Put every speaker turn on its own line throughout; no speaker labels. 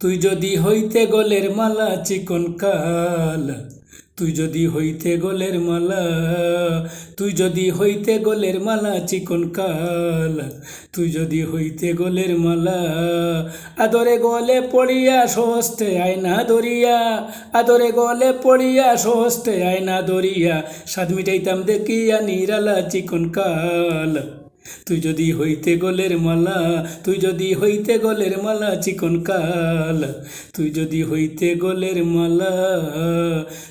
তুই যদি হইতে গলের মালা চিকন কাল, তুই যদি হইতে গলের মালা, তুই যদি হইতে গলের মালা চিকন কাল, তুই যদি হইতে গলের মালা, আদরে গলে পড়িয়া সহস্তে আয়না দরিয়া আদরে গলে পড়িয়া সহস্তে আয়না দরিয়া সাদ মিটাইতাম দেখিয়া নিরালা চিকন কাল। তুই যদি হইতে গলের মালা, তুই যদি হইতে গলের মালা চিকন কাল, তুই যদি হইতে গলের মালা,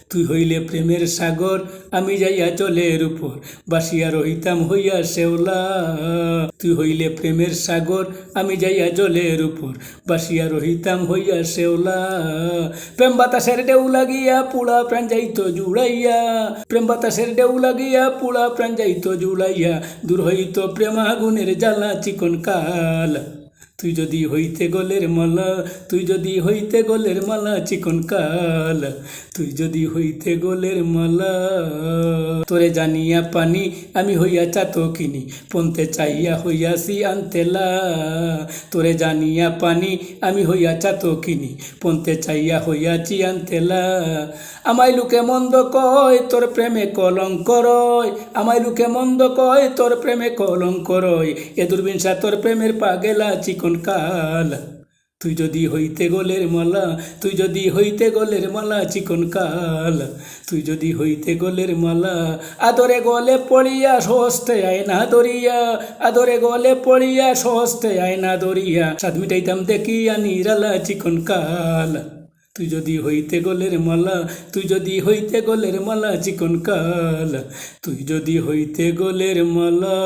তুই হইলে প্রেমের সাগর, আমি যাইয়া চলের উপর, বাসিয়া রহিতাম হইয়া শেওলা। তুই হইলে প্রেমের সাগর, আমি যাইয়া জলের উপর, বাসিয়া রহিতাম হইয়া শেওলা। প্রেম বাতাসের ডেউ লাগিয়া পুড়া প্রাণ যাইতো জুড়াইয়া। প্রেম বাতাসের ডেউ লাগিয়া পুড়া প্রাণ যাইতো জুড়াইয়া, দূর হইত প্রেমাগুনের জ্বালা চিকন কাল? তুই যদি হইতে গোলের মালা, তুই যদি হইতে গলের মালা চিকন কাল, তুই যদি হইতে গলের মালা। তোরে জানিয়া পানি, আমি হইয়া চাতো কিনি পন্তে চাইয়া হইয়াছি আনতেলা। তোরে জানিয়া পানি, আমি হইয়া চাতো কিনি পন্তে চাইয়া হইয়াছি আনতেলা। আমায় লুকে মন্দ কয়, তোর প্রেমে কলঙ্ক রয়। আমায় লুকে মন্দ কয়, তোর প্রেমে কলঙ্ক রয়। এ দুর্বিনসা তোর প্রেমের পাগেলা চিকন কাল তুই যদি হইতে গোলের মালা, তুই যদি হইতে গোলের মালা চিকন কাল, তুই যদি হইতে গোলের মালা, আদরে গলে পড়িয়া সহস্তে আয়না দরিয়া আদরে গলে পড়িয়া সহস্তে আয়না দরিয়া সাদ মিটাইতাম দেখিয়া নিরালা চিকন কাল। তুই যদি হইতে গোলের মালা, তুই যদি হইতে গোলের মালা চিকন কাল, তুই যদি হইতে গোলের মালা।